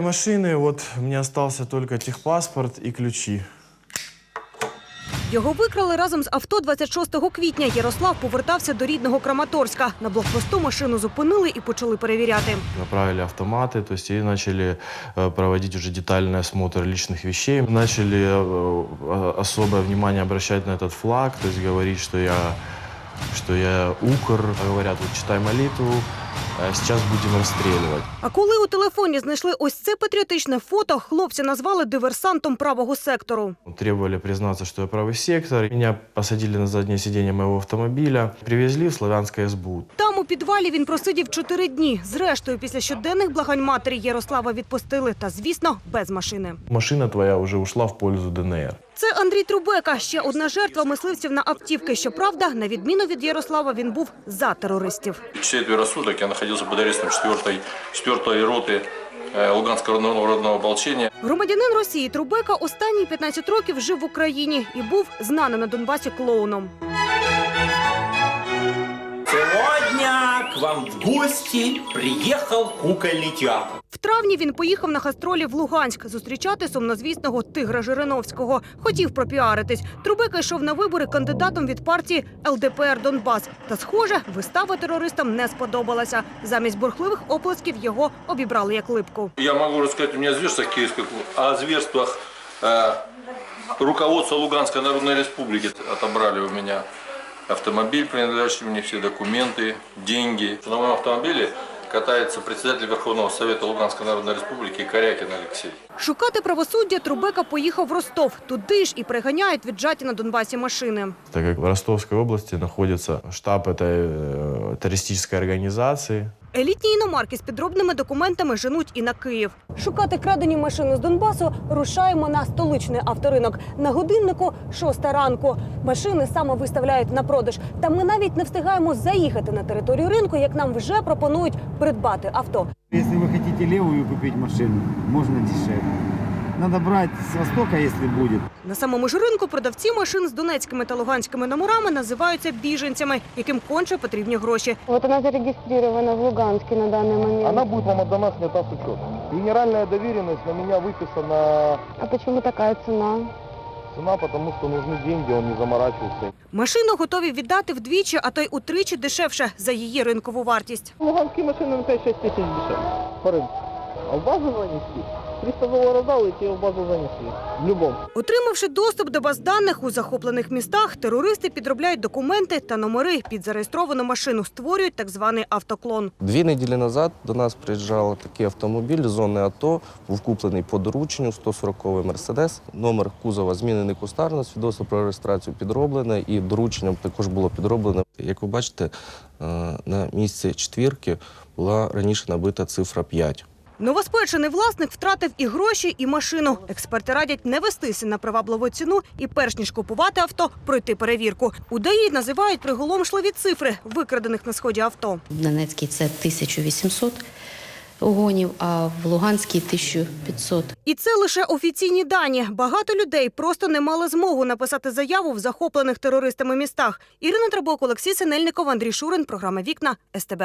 Машины, вот мне остался только техпаспорт и ключи. Його викрали разом з авто 26 квітня. Ярослав повертався до рідного Краматорська. На блокпосту машину зупинили і почали перевіряти. Направили автоматы, то есть и начали э, проводить уже детальный осмотр личных вещей. Начали э, э, особое внимание обращать на этот флаг, то есть говорить, что я, что я укр. Говорят, вот читай молитву, а будемо розстрілювати. А коли у телефоні знайшли ось це патріотичне фото, хлопця назвали диверсантом правого сектору. Требували признатися, що я правий сектор. Меня посадили на заднє сидіння моєго автомобіля, привезли в Славянське СБУ. Підвалі він просидів чотири дні. Зрештою, після щоденних благань матері Ярослава відпустили. Та, звісно, без машини. Машина твоя уже ушла в пользу ДНР. Це Андрій Трубека, ще одна жертва мисливців на автівки. Щоправда, на відміну від Ярослава, він був за терористів. Четверо суток я находился под арестом 4-й, 4 роты э, народного ополчения. Громадянин Росії Трубека останні 15 років жив в Україні і був знаним на Донбасі клоуном. Вам в гости приехал кукольный театр. В травні він поїхав на гастролі в Луганськ зустрічати сумнозвісного Тигра Жириновського. Хотів пропіаритись. Трубека йшов на вибори кандидатом від партії ЛДПР Донбас. Та, схоже, вистава терористам не сподобалася. Замість бурхливих оплесків його обібрали як липку. Я могу рассказать, у меня зверство киевское, о зверствах э, руководства Луганской Народной Республики отобрали у меня автомобиль, принадлежащий мне, все документы, деньги. На моем автомобиле катается председатель Верховного Совета Луганской Народной Республики Корякин Алексей. Шукати правосуддя Трубека поїхав в Ростов. Туди ж і приганяють віджаті на Донбасі машини. Так как в Ростовской области находится штаб этой э, террористической организации. Елітні іномарки з підробними документами женуть і на Київ. Шукати крадені машини з Донбасу рушаємо на столичний авторинок. На годиннику шоста ранку. Машини саме виставляють на продаж. Та ми навіть не встигаємо заїхати на територію ринку, як нам вже пропонують придбати авто. Если ви хочете лівою купити машину, можна дешевле. Надо брать с Востока, если будет. На самому ж ринку продавці машин з донецькими та луганськими номерами називаються біженцями, яким конче потрібні гроші. Вот она зарегистрирована в Луганске на данный момент. Она будет вам отдана снята с учета. Генеральная доверенность на меня выписана А почему такая цена? цена, потому что нужны деньги, он не заморачивался. Машину готові віддати вдвічі, а то й утричі дешевше за її ринкову вартість. Луганские машины на 5-6 тысяч дешевле. По рынку. А в базу занесли. 300 долларов дал, и тебе в базу занесли. В любом. Отримавши доступ до баз даних у захоплених містах, терористи підробляють документи та номери під зареєстровану машину, створюють так званий автоклон. Дві неділі назад до нас приїжджав такий автомобіль з зони АТО, був куплений по дорученню 140-й Мерседес. Номер кузова змінений кустарно, свідоцтво про реєстрацію підроблене і дорученням також було підроблене. Як ви бачите, е, на місці четвірки була раніше набита цифра 5. Новоспечений власник втратив і гроші, і машину. Експерти радять не вестися на привабливу ціну і, перш ніж купувати авто, пройти перевірку. У ДАІ називають приголомшливі цифри викрадених на сході авто. В Донецькій це 1800 угонів, а в Луганській 1500. І це лише офіційні дані. Багато людей просто не мали змогу написати заяву в захоплених терористами містах. Ірина Трабок, Олексій Синельников, Андрій Шурин. Програма Вікна СТБ.